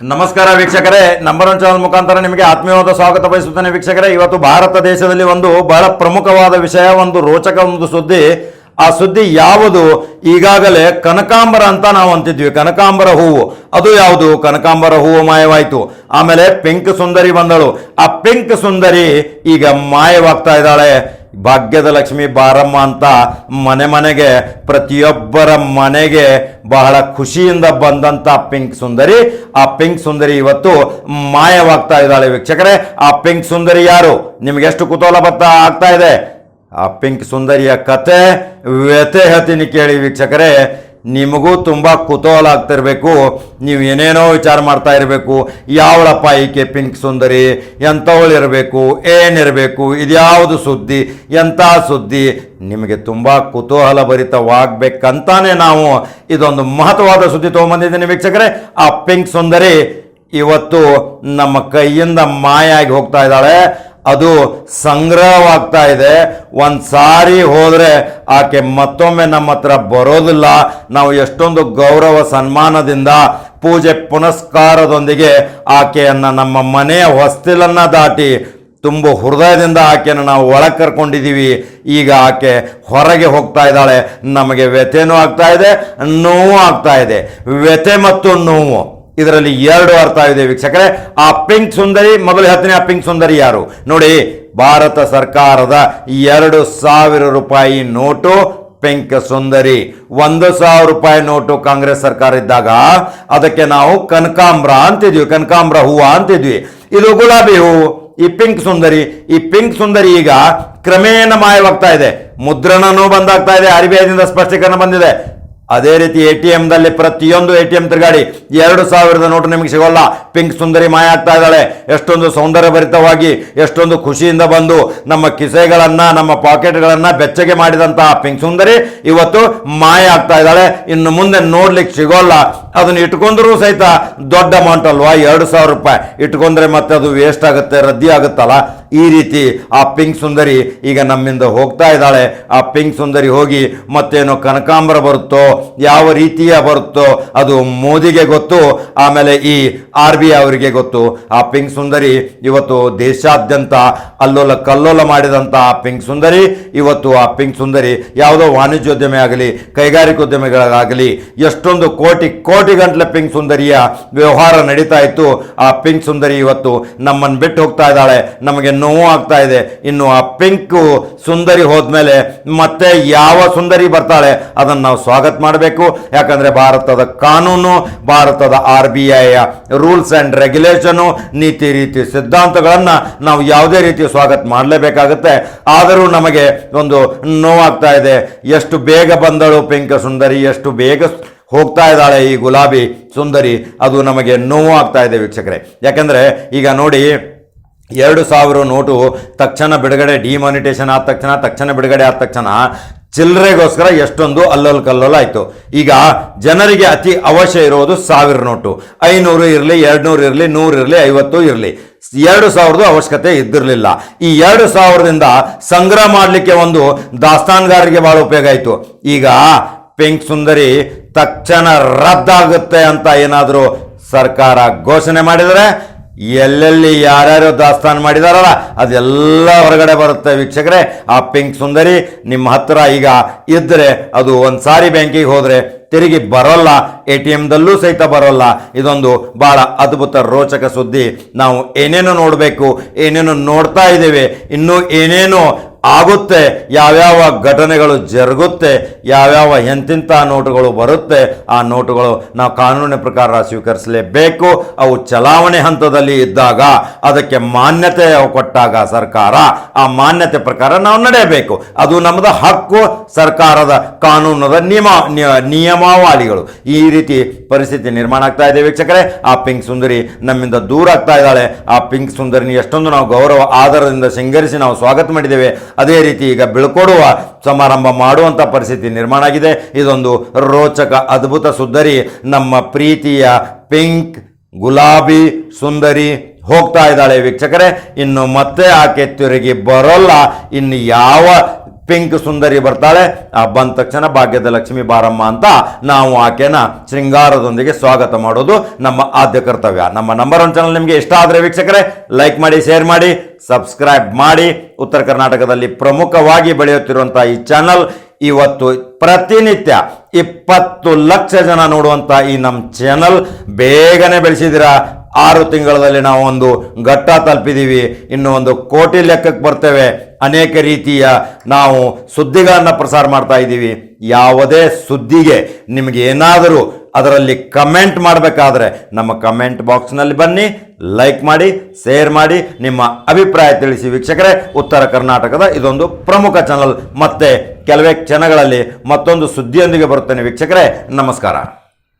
ನಮಸ್ಕಾರ ವೀಕ್ಷಕರೇ. Number one channel ಮುಖಾಂತರ ನಿಮಗೆ ಆತ್ಮೀಯವಾದ ಸ್ವಾಗತ ಬಯಸುತ್ತೇನೆ ವೀಕ್ಷಕರೇ. ಇವತ್ತು ಭಾರತ ದೇಶದಲ್ಲಿ ಒಂದು ಬಹಳ ಪ್ರಮುಖವಾದ ವಿಷಯ, ಒಂದು ರೋಚಕ, ಒಂದು ಸುದ್ದಿ. ಆ ಸುದ್ದಿ ಯಾವುದು? ಈಗಾಗಲೇ ಕನಕಾಂಬರ ಅಂತ ನಾವು ಅಂತಿದ್ವಿ. ಕನಕಾಂಬರ ಹೂವು. ಅದು ಯಾವುದು? ಕನಕಾಂಬರ ಹೂವು ಮಾಯವಾಯಿತು. ಆಮೇಲೆ ಪಿಂಕ್ ಸುಂದರಿ ಬಂದಳು. ಆ ಪಿಂಕ್ ಸುಂದರಿ ಈಗ ಮಾಯವಾಗ್ತಾ ಇದ್ದಾಳೆ. ಭಾಗ್ಯದ ಲಕ್ಷ್ಮಿ ಬಾರಮ್ಮ ಅಂತ ಮನೆ ಮನೆಗೆ, ಪ್ರತಿಯೊಬ್ಬರ ಮನೆಗೆ ಬಹಳ ಖುಷಿಯಿಂದ ಬಂದಂತ ಪಿಂಕ್ ಸುಂದರಿ. ಆ ಪಿಂಕ್ ಸುಂದರಿ ಇವತ್ತು ಮಾಯವಾಗ್ತಾ ಇದ್ದಾಳೆ ವೀಕ್ಷಕರೇ. ಆ ಪಿಂಕ್ ಸುಂದರಿ ಯಾರು? ನಿಮ್ಗೆ ಎಷ್ಟು ಕುತೂಹಲ ಬರ್ತಾ ಆಗ್ತಾ ಇದೆ? ಆ ಪಿಂಕ್ ಸುಂದರಿಯ ಕತೆ ವ್ಯತೆ ಹತ್ತೀನಿ ಕೇಳಿ ವೀಕ್ಷಕರೇ, ನಿಮಗೂ ತುಂಬ ಕುತೂಹಲ ಆಗ್ತಿರ್ಬೇಕು. ನೀವು ಏನೇನೋ ವಿಚಾರ ಮಾಡ್ತಾ ಇರಬೇಕು. ಯಾವಳಪ್ಪ ಈಕೆ ಪಿಂಕ್ ಸುಂದರಿ? ಎಂಥವಳು ಇರಬೇಕು? ಏನಿರಬೇಕು? ಇದ್ಯಾವುದು ಸುದ್ದಿ? ಎಂಥ ಸುದ್ದಿ? ನಿಮಗೆ ತುಂಬ ಕುತೂಹಲ ಭರಿತವಾಗಬೇಕಂತಾನೆ ನಾವು ಇದೊಂದು ಮಹತ್ವವಾದ ಸುದ್ದಿ ತೊಗೊಂಬಂದಿದ್ದೀನಿ ವೀಕ್ಷಕರೇ. ಆ ಪಿಂಕ್ ಸುಂದರಿ ಇವತ್ತು ನಮ್ಮ ಕೈಯಿಂದ ಮಾಯಾಗಿ ಹೋಗ್ತಾ ಇದ್ದಾಳೆ. ಅದು ಸಂಗ್ರಹವಾಗ್ತಾ ಇದೆ. ಒಂದು ಸಾರಿ ಹೋದರೆ ಆಕೆ ಮತ್ತೊಮ್ಮೆ ನಮ್ಮ ಹತ್ರ ಬರೋದಿಲ್ಲ. ನಾವು ಎಷ್ಟೊಂದು ಗೌರವ ಸನ್ಮಾನದಿಂದ ಪೂಜೆ ಪುನಸ್ಕಾರದೊಂದಿಗೆ ಆಕೆಯನ್ನು ನಮ್ಮ ಮನೆಯ ಹೊಸ್ತಿಲನ್ನು ದಾಟಿ ತುಂಬ ಹೃದಯದಿಂದ ಆಕೆಯನ್ನು ನಾವು ಒಳಗೆ ಕರ್ಕೊಂಡಿದ್ದೀವಿ ಈಗ ಆಕೆ ಹೊರಗೆ ಹೋಗ್ತಾ ಇದ್ದಾಳೆ. ನಮಗೆ ವ್ಯಥೆನೂ ಆಗ್ತಾ ಇದೆ, ನೋವು ಆಗ್ತಾ ಇದೆ. ವ್ಯಥೆ ಮತ್ತು ನೋವು. ಇದರಲ್ಲಿ ಎರಡು ಅರ್ಥ ಇದೆ ವೀಕ್ಷಕರೇ. ಆ ಪಿಂಕ್ ಸುಂದರಿ, ಮೊದಲು ಹತ್ತನೇ ಆ ಪಿಂಕ್ ಸುಂದರಿ ಯಾರು? ನೋಡಿ, ಭಾರತ ಸರ್ಕಾರದ ಎರಡು ಸಾವಿರ ರೂಪಾಯಿ ನೋಟು ಪಿಂಕ್ ಸುಂದರಿ. ಒಂದು ಸಾವಿರ ರೂಪಾಯಿ ನೋಟು ಕಾಂಗ್ರೆಸ್ ಸರ್ಕಾರ ಇದ್ದಾಗ, ಅದಕ್ಕೆ ನಾವು ಕನಕಾಂಬ್ರ ಅಂತಿದ್ವಿ. ಕನಕಾಂಬ್ರ ಹೂವು ಅಂತಿದ್ವಿ. ಇದು ಗುಲಾಬಿ ಹೂವು ಈ ಪಿಂಕ್ ಸುಂದರಿ. ಈ ಪಿಂಕ್ ಸುಂದರಿ ಈಗ ಕ್ರಮೇಣ ಮಾಯವಾಗ್ತಾ ಇದೆ. ಮುದ್ರಣನೂ ಬಂದಾಗ್ತಾ ಇದೆ ಆರ್ ಬಿ ಐದಿಂದ ಸ್ಪಷ್ಟೀಕರಣ ಬಂದಿದೆ. ಅದೇ ರೀತಿ ಎ ಟಿ ಎಂದಲ್ಲಿ ಪ್ರತಿಯೊಂದು ಎ ಟಿ ಎಂ ತಿರುಗಾಡಿ ಎರಡು ಸಾವಿರದ ನೋಟು ನಿಮಗೆ ಸಿಗೋಲ್ಲ. ಪಿಂಕ್ ಸುಂದರಿ ಮಾಯ ಆಗ್ತಾ ಇದ್ದಾಳೆ. ಎಷ್ಟೊಂದು ಸೌಂದರ್ಯಭರಿತವಾಗಿ, ಎಷ್ಟೊಂದು ಖುಷಿಯಿಂದ ಬಂದು ನಮ್ಮ ಕಿಸೆಗಳನ್ನು, ನಮ್ಮ ಪಾಕೆಟ್ಗಳನ್ನು ಬೆಚ್ಚಗೆ ಮಾಡಿದಂತಹ ಪಿಂಕ್ ಸುಂದರಿ ಇವತ್ತು ಮಾಯ ಆಗ್ತಾ ಇದ್ದಾಳೆ. ಇನ್ನು ಮುಂದೆ ನೋಡ್ಲಿಕ್ಕೆ ಸಿಗೋಲ್ಲ. ಅದನ್ನು ಇಟ್ಕೊಂಡ್ರೂ ಸಹಿತ ದೊಡ್ಡ ಅಮೌಂಟ್ ಅಲ್ವಾ? ಎರಡು ಸಾವಿರ ರೂಪಾಯಿ. ಇಟ್ಕೊಂಡ್ರೆ ಮತ್ತೆ ಅದು ವೇಸ್ಟ್ ಆಗುತ್ತೆ, ರದ್ದಿ ಆಗುತ್ತಲ್ಲ? ಈ ರೀತಿ ಆ ಪಿಂಕ್ ಸುಂದರಿ ಈಗ ನಮ್ಮಿಂದ ಹೋಗ್ತಾ ಇದ್ದಾಳೆ. ಆ ಪಿಂಕ್ ಸುಂದರಿ ಹೋಗಿ ಮತ್ತೇನೋ ಕನಕಾಂಬರ ಬರುತ್ತೋ, ಯಾವ ರೀತಿಯ ಬರುತ್ತೋ ಅದು ಮೋದಿಗೆ ಗೊತ್ತು, ಆಮೇಲೆ ಈ ಆರ್ ಬಿ ಅವರಿಗೆ ಗೊತ್ತು. ಆ ಪಿಂಕ್ ಸುಂದರಿ ಇವತ್ತು ದೇಶಾದ್ಯಂತ ಅಲ್ಲೋಲ ಕಲ್ಲೋಲ ಮಾಡಿದಂಥ ಆ ಪಿಂಕ್ ಸುಂದರಿ, ಇವತ್ತು ಆ ಪಿಂಕ್ ಸುಂದರಿ ಯಾವುದೋ ವಾಣಿಜ್ಯೋದ್ಯಮಿ ಆಗಲಿ, ಕೈಗಾರಿಕೋದ್ಯಮಿಗಳಾಗಲಿ, ಎಷ್ಟೊಂದು ಕೋಟಿ ಕೋಟಿ ಗಂಟಲೆ ಪಿಂಕ್ ಸುಂದರಿಯ ವ್ಯವಹಾರ ನಡೀತಾ ಇತ್ತು. ಆ ಪಿಂಕ್ ಸುಂದರಿ ಇವತ್ತು ನಮ್ಮನ್ನು ಬಿಟ್ಟು ಹೋಗ್ತಾ ಇದ್ದಾಳೆ. ನಮಗೆ ನೋವು ಆಗ್ತಾ ಇದೆ. ಇನ್ನು ಆ ಪಿಂಕು ಸುಂದರಿ ಹೋದ್ಮೇಲೆ ಮತ್ತೆ ಯಾವ ಸುಂದರಿ ಬರ್ತಾಳೆ ಅದನ್ನು ನಾವು ಸ್ವಾಗತ ಮಾಡಬೇಕು. ಯಾಕಂದರೆ ಭಾರತದ ಕಾನೂನು, ಭಾರತದ ಆರ್ ಬಿ ಐಯ ರೂಲ್ಸ್ ಆ್ಯಂಡ್ ರೆಗ್ಯುಲೇಷನು, ನೀತಿ, ರೀತಿ ಸಿದ್ಧಾಂತಗಳನ್ನು ನಾವು ಯಾವುದೇ ರೀತಿ ಸ್ವಾಗತ ಮಾಡಲೇಬೇಕಾಗುತ್ತೆ. ಆದರೂ ನಮಗೆ ಒಂದು ನೋವಾಗ್ತಾ ಇದೆ. ಎಷ್ಟು ಬೇಗ ಬಂದಳು ಪಿಂಕ್ ಸುಂದರಿ, ಎಷ್ಟು ಬೇಗ ಹೋಗ್ತಾ ಇದ್ದಾಳೆ ಈ ಗುಲಾಬಿ ಸುಂದರಿ. ಅದು ನಮಗೆ ನೋವು ಆಗ್ತಾ ಇದೆ ವೀಕ್ಷಕರೇ. ಯಾಕಂದರೆ ಈಗ ನೋಡಿ ಎರಡು ಸಾವಿರ ನೋಟು ತಕ್ಷಣ ಬಿಡುಗಡೆ ಡಿಮಾನಿಟೇಷನ್ ಆದ ತಕ್ಷಣ ತಕ್ಷಣ ಬಿಡುಗಡೆ ಆದ ತಕ್ಷಣ ಚಿಲ್ಲರೆಗೋಸ್ಕರ ಎಷ್ಟೊಂದು ಅಲ್ಲೋಲ್ ಕಲ್ಲೋಲ ಆಯಿತು. ಈಗ ಜನರಿಗೆ ಅತಿ ಅವಶ್ಯ ಇರೋದು ಸಾವಿರ ನೋಟು. ಐನೂರು ಇರಲಿ, ಎರಡುನೂರು ಇರಲಿ, ನೂರು ಇರಲಿ, ಐವತ್ತು ಇರಲಿ. ಎರಡು ಸಾವಿರದ ಅವಶ್ಯಕತೆ ಇದ್ದಿರಲಿಲ್ಲ. ಈ ಎರಡು ಸಾವಿರದಿಂದ ಸಂಗ್ರಹ ಮಾಡಲಿಕ್ಕೆ ಒಂದು ದಾಸ್ತಾನ್ಗಾರರಿಗೆ ಭಾಳ ಉಪಯೋಗ ಆಯಿತು. ಈಗ ಪಿಂಕ್ ಸುಂದರಿ ತಕ್ಷಣ ರದ್ದಾಗುತ್ತೆ ಅಂತ ಏನಾದರೂ ಸರ್ಕಾರ ಘೋಷಣೆ ಮಾಡಿದರೆ ಎಲ್ಲೆಲ್ಲಿ ಯಾರ್ಯಾರು ದಾಸ್ತಾನು ಮಾಡಿದಾರಲ್ಲ, ಅದೆಲ್ಲ ಹೊರಗಡೆ ಬರುತ್ತೆ ವೀಕ್ಷಕರೇ. ಆ ಪಿಂಕ್ ಸುಂದರಿ ನಿಮ್ಮ ಹತ್ರ ಈಗ ಇದ್ದರೆ ಅದು ಒಂದು ಸಾರಿ ಬ್ಯಾಂಕಿಗೆ ಹೋದರೆ ತಿರುಗಿ ಬರೋಲ್ಲ, ಎ ಟಿ ಎಮ್ದಲ್ಲೂ ಸಹಿತ ಬರೋಲ್ಲ. ಇದೊಂದು ಭಾಳ ಅದ್ಭುತ ರೋಚಕ ಸುದ್ದಿ. ನಾವು ಏನೇನು ನೋಡಬೇಕು, ಏನೇನು ನೋಡ್ತಾ ಇದ್ದೇವೆ, ಇನ್ನೂ ಏನೇನು ಆಗುತ್ತೆ. ಯಾವ್ಯಾವ ಘಟನೆಗಳು ಜರುಗುತ್ತೆ, ಯಾವ್ಯಾವ ಎಂತಿಂಥ ನೋಟುಗಳು ಬರುತ್ತೆ, ಆ ನೋಟುಗಳು ನಾವು ಕಾನೂನಿನ ಪ್ರಕಾರ ಸ್ವೀಕರಿಸಲೇಬೇಕು. ಅವು ಚಲಾವಣೆ ಹಂತದಲ್ಲಿ ಇದ್ದಾಗ ಅದಕ್ಕೆ ಮಾನ್ಯತೆ ಕೊಟ್ಟಾಗ ಸರ್ಕಾರ, ಆ ಮಾನ್ಯತೆ ಪ್ರಕಾರ ನಾವು ನಡೆಯಬೇಕು. ಅದು ನಮ್ಮದು ಹಕ್ಕು, ಸರ್ಕಾರದ ಕಾನೂನದ ನಿಯಮ ನಿಯ- ನಿಯಮಾವಳಿಗಳು. ಈ ರೀತಿ ಪರಿಸ್ಥಿತಿ ನಿರ್ಮಾಣ ಆಗ್ತಾ ಇದೆ ವೀಕ್ಷಕರೇ. ಆ ಪಿಂಕ್ ಸುಂದರಿ ನಮ್ಮಿಂದ ದೂರ ಆಗ್ತಾ ಇದ್ದಾಳೆ. ಆ ಪಿಂಕ್ ಸುಂದರಿನಿ ಎಷ್ಟೊಂದು ನಾವು ಗೌರವ ಆಧಾರದಿಂದ ಸಿಂಗರಿಸಿ ನಾವು ಸ್ವಾಗತ ಮಾಡಿದ್ದೇವೆ. ಅದೇ ರೀತಿ ಈಗ ಬೀಳ್ಕೊಡುವ ಸಮಾರಂಭ ಮಾಡುವಂಥ ಪರಿಸ್ಥಿತಿ ನಿರ್ಮಾಣ ಆಗಿದೆ. ಇದೊಂದು ರೋಚಕ, ಅದ್ಭುತ, ಸುಂದರಿ, ನಮ್ಮ ಪ್ರೀತಿಯ ಪಿಂಕ್, ಗುಲಾಬಿ ಸುಂದರಿ ಹೋಗ್ತಾ ಇದ್ದಾಳೆ ವೀಕ್ಷಕರೇ. ಇನ್ನು ಮತ್ತೆ ಆಕೆ ತಿರುಗಿ ಬರೋಲ್ಲ. ಇನ್ನು ಯಾವ ಪಿಂಕ್ ಸುಂದರಿ ಬರ್ತಾಳೆ. ಆ ಬಂದ ತಕ್ಷಣ ಭಾಗ್ಯದ ಲಕ್ಷ್ಮಿ ಬಾರಮ್ಮ ಅಂತ ನಾವು ಆಕೆನ ಶೃಂಗಾರದೊಂದಿಗೆ ಸ್ವಾಗತ ಮಾಡೋದು ನಮ್ಮ ಆದ್ಯ ಕರ್ತವ್ಯ. ನಮ್ಮ ನಂಬರ್ ಒನ್ ಚಾನಲ್ ನಿಮಗೆ ಇಷ್ಟ ಆದರೆ ವೀಕ್ಷಕರೇ ಲೈಕ್ ಮಾಡಿ ಶೇರ್ ಮಾಡಿ ಸಬ್ಸ್ಕ್ರೈಬ್ ಮಾಡಿ. ಉತ್ತರ ಕರ್ನಾಟಕದಲ್ಲಿ ಪ್ರಮುಖವಾಗಿ ಬೆಳೆಯುತ್ತಿರುವಂಥ ಈ ಚಾನಲ್ ಇವತ್ತು ಪ್ರತಿನಿತ್ಯ ಇಪ್ಪತ್ತು ಲಕ್ಷ ಜನ ನೋಡುವಂಥ ಈ ನಮ್ಮ ಚಾನಲ್ ಬೇಗನೆ ಬೆಳೆಸಿದಿರಾ ಆರು ತಿಂಗಳಲ್ಲಿ ನಾವು ಒಂದು ಘಟ್ಟ ತಲುಪಿದ್ದೀವಿ ಇನ್ನು ಒಂದು ಕೋಟಿ ಲೆಕ್ಕಕ್ಕೆ ಬರ್ತೇವೆ. ಅನೇಕ ರೀತಿಯ ನಾವು ಸುದ್ದಿಗಳನ್ನು ಪ್ರಸಾರ ಮಾಡ್ತಾ ಇದ್ದೀವಿ. ಯಾವುದೇ ಸುದ್ದಿಗೆ ನಿಮಗೆ ಏನಾದರೂ ಅದರಲ್ಲಿ ಕಮೆಂಟ್ ಮಾಡಬೇಕಾದ್ರೆ ನಮ್ಮ ಕಮೆಂಟ್ ಬಾಕ್ಸ್ನಲ್ಲಿ ಬನ್ನಿ, ಲೈಕ್ ಮಾಡಿ, ಶೇರ್ ಮಾಡಿ. ನಿಮ್ಮ ಅಭಿಪ್ರಾಯ ತಿಳಿಸಿ ವೀಕ್ಷಕರೇ, ಉತ್ತರ ಕರ್ನಾಟಕದ ಇದೊಂದು ಪ್ರಮುಖ ಚಾನಲ್. ಮತ್ತೆ ಕೆಲವೇ ಕ್ಷಣಗಳಲ್ಲಿ ಮತ್ತೊಂದು ಸುದ್ದಿಯೊಂದಿಗೆ ಬರುತ್ತೇನೆ ವೀಕ್ಷಕರೇ. ನಮಸ್ಕಾರ.